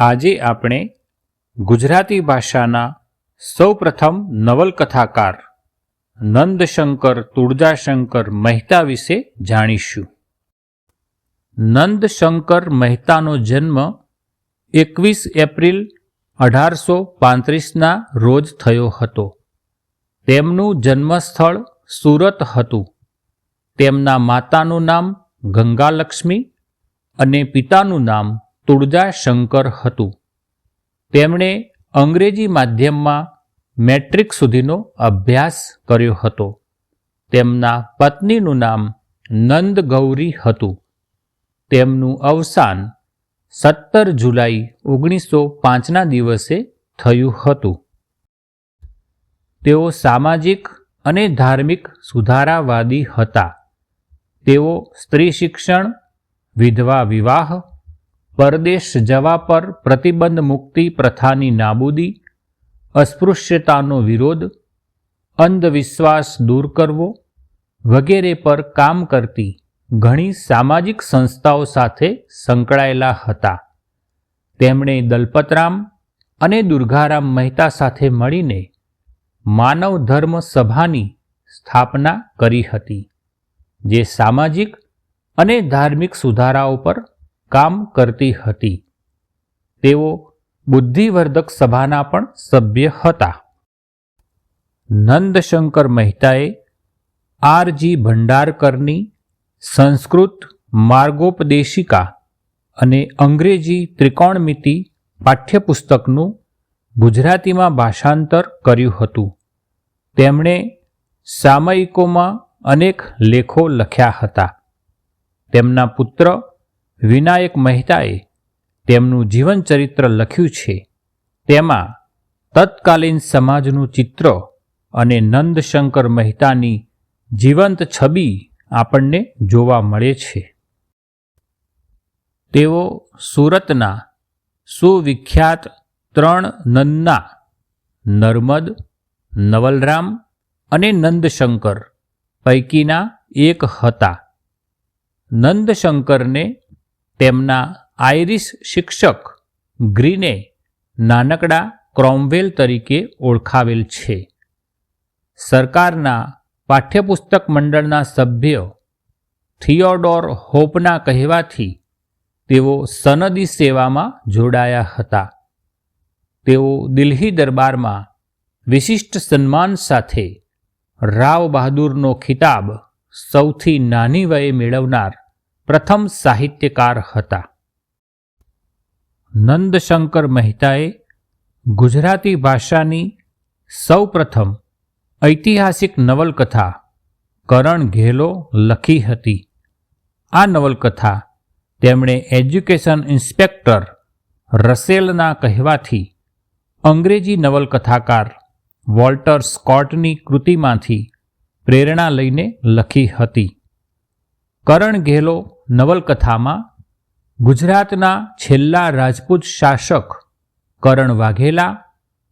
આજે આપણે ગુજરાતી ભાષાના સૌપ્રથમ નવલકથાકાર નંદશંકર તુળજાશંકર મહેતા વિશે જાણીશું. નંદશંકર મહેતાનો જન્મ એકવીસ એપ્રિલ અઢારસો પાંત્રીસના રોજ થયો હતો. તેમનું જન્મસ્થળ સુરત હતું. તેમના માતાનું નામ ગંગાલક્ષ્મી અને પિતાનું નામ તુળજાશંકર હતું. તેમણે અંગ્રેજી માધ્યમમાં મેટ્રિક સુધીનો અભ્યાસ કર્યો હતો. તેમના પત્નીનું નામ નંદ ગૌરી હતું. તેમનું અવસાન સત્તર જુલાઈ ઓગણીસો પાંચના દિવસે થયું હતું. તેઓ સામાજિક અને ધાર્મિક સુધારાવાદી હતા. તેઓ સ્ત્રી શિક્ષણ, વિધવા વિવાહ પરદેશ જવા પર પ્રતિબંધ મુક્તિ પ્રથાની નાબૂદી, અસ્પૃશ્યતાનો વિરોધ, અંધવિશ્વાસ દૂર કરવો વગેરે પર કામ કરતી ઘણી સામાજિક સંસ્થાઓ સાથે સંકળાયેલા હતા. તેમણે દલપતરામ અને દુર્ગારામ મહેતા સાથે મળીને માનવ ધર્મ સભાની સ્થાપના કરી હતી, જે સામાજિક અને ધાર્મિક સુધારાઓ પર કામ કરતી હતી. તેઓ બુદ્ધિવર્ધક સભાના પણ સભ્ય હતા. નંદશંકર મહેતાએ આરજી ભંડારકરની સંસ્કૃત માર્ગોપદેશિકા અને અંગ્રેજી ત્રિકોણમિતિ પાઠ્યપુસ્તકનું ગુજરાતીમાં ભાષાંતર કર્યું હતું. તેમણે સામયિકોમાં અનેક લેખો લખ્યા હતા. તેમના પુત્ર વિનાયક મહેતાએ તેમનું જીવનચરિત્ર લખ્યું છે. તેમાં તત્કાલીન સમાજનું ચિત્ર અને નંદશંકર મહેતાની જીવંત છબી આપણને જોવા મળે છે. તેઓ સુરતના સુવિખ્યાત ત્રણ નંદના નર્મદ, નવલરામ અને નંદશંકર પૈકીના એક હતા. નંદશંકરને તેમના આયરિશ શિક્ષક ગ્રીને નાનકડા ક્રોમવેલ તરીકે ઓળખાવેલ છે. સરકારના પાઠ્યપુસ્તક મંડળના સભ્ય થિયોડોર હોપના કહેવાથી તેઓ સનદી સેવામાં જોડાયા હતા. તેઓ દિલ્હી દરબારમાં વિશિષ્ટ સન્માન સાથે રાવ બહાદુરનો ખિતાબ સૌથી નાની વયે મેળવનાર પ્રથમ સાહિત્યકાર હતા. નંદશંકર મહેતાએ ગુજરાતી ભાષાની સૌપ્રથમ ઐતિહાસિક નવલકથા કરણ ઘેલો લખી હતી. આ નવલકથા તેમણે એજ્યુકેશન ઇન્સ્પેક્ટર રસેલના કહેવાથી અંગ્રેજી નવલકથાકાર વોલ્ટર સ્કોટની કૃતિમાંથી પ્રેરણા લઈને લખી હતી. કરણ ઘેલો નવલકથામાં ગુજરાતના છેલ્લા રાજપૂત શાસક કરણ વાઘેલા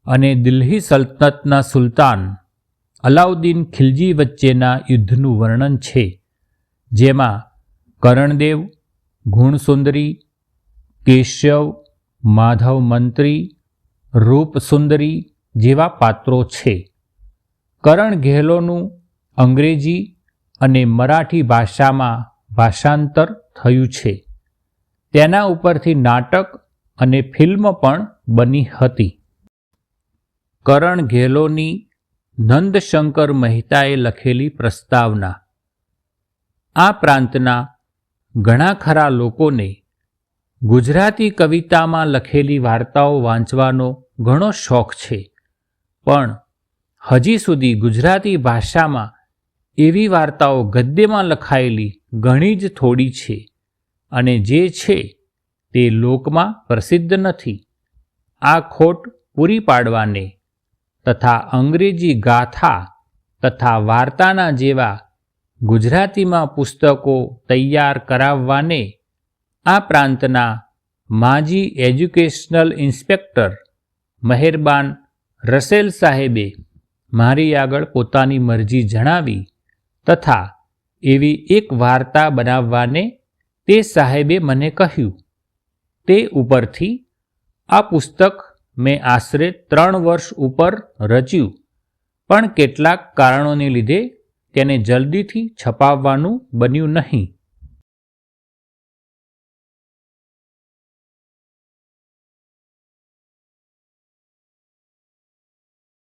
અને દિલ્હી સલ્તનતના સુલતાન અલાઉદ્દીન ખિલજી વચ્ચેના યુદ્ધનું વર્ણન છે, જેમાં કરણદેવ, ગુણસુંદરી, કેશવ, માધવ મંત્રી, રૂપસુંદરી જેવા પાત્રો છે. કરણ ગેહલોનું અંગ્રેજી અને મરાઠી ભાષામાં ભાષાંતર થયું છે. તેના ઉપરથી નાટક અને ફિલ્મ પણ બની હતી. કરણ ઘેલોની નંદશંકર મહેતાએ લખેલી પ્રસ્તાવના. આ પ્રાંતના ઘણા ખરા લોકોને ગુજરાતી કવિતામાં લખેલી વાર્તાઓ વાંચવાનો ઘણો શોખ છે. પણ હજી સુધી ગુજરાતી ભાષામાં એવી વાર્તાઓ ગદ્યમાં લખાયેલી ઘણી જ થોડી છે અને જે છે તે લોકમાં પ્રસિદ્ધ નથી. આ ખોટ પૂરી પાડવાને તથા અંગ્રેજી ગાથા તથા વાર્તાના જેવા ગુજરાતીમાં પુસ્તકો તૈયાર કરાવવાને આ પ્રાંતના માજી એજ્યુકેશનલ ઇન્સ્પેક્ટર મહેરબાન રસેલ સાહેબે મારી આગળ પોતાની મરજી જણાવી તથા એવી એક વાર્તા બનાવવાને તે સાહેબે મને કહ્યું. તે ઉપરથી આ પુસ્તક મેં આશરે ત્રણ વર્ષ ઉપર રચ્યું, પણ કેટલાક કારણોને લીધે તેને જલ્દીથી છપાવવાનું બન્યું નહીં.